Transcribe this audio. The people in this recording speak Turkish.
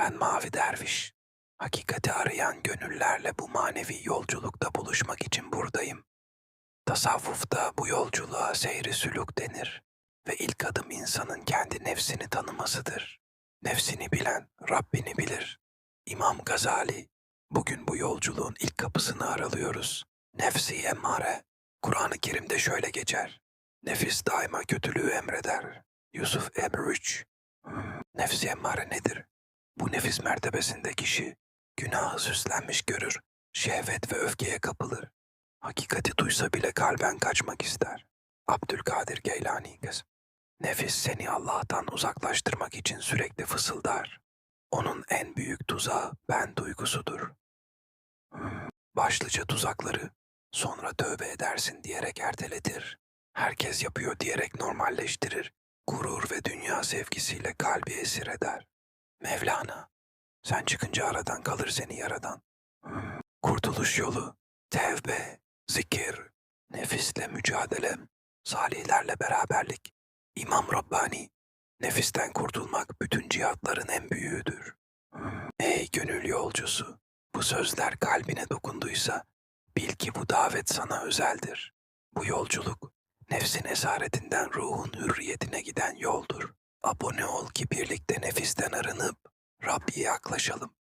Ben Mavi Derviş. Hakikati arayan gönüllerle bu manevi yolculukta buluşmak için buradayım. Tasavvufta bu yolculuğa seyri sülük denir ve ilk adım insanın kendi nefsini tanımasıdır. Nefsini bilen Rabbini bilir. İmam Gazali, bugün bu yolculuğun ilk kapısını aralıyoruz. Nefsi emmare. Kur'an-ı Kerim'de şöyle geçer. Nefis daima kötülüğü emreder. Yusuf Emre 3. Hmm, nefsi emmare nedir? Bu nefis mertebesinde kişi günahı süslenmiş görür, şehvet ve öfkeye kapılır. Hakikati duysa bile kalben kaçmak ister. Abdülkadir Geylani kız. Nefis seni Allah'tan uzaklaştırmak için sürekli fısıldar. Onun en büyük tuzağı ben duygusudur. Hmm, Başlıca tuzakları sonra tövbe edersin diyerek erteletir. Herkes yapıyor diyerek normalleştirir. Gurur ve dünya sevgisiyle kalbi esir eder. Mevlana, sen çıkınca aradan kalır seni yaradan. Kurtuluş yolu, tevbe, zikir, nefisle mücadele, salihlerle beraberlik. İmam Rabbani, nefisten kurtulmak bütün cihatların en büyüğüdür. Ey gönül yolcusu, bu sözler kalbine dokunduysa, bil ki bu davet sana özeldir. Bu yolculuk, nefsin esaretinden ruhun hürriyetine giden yoldur. Abone ol ki birlikte nefisten arınıp Rabbiye yaklaşalım.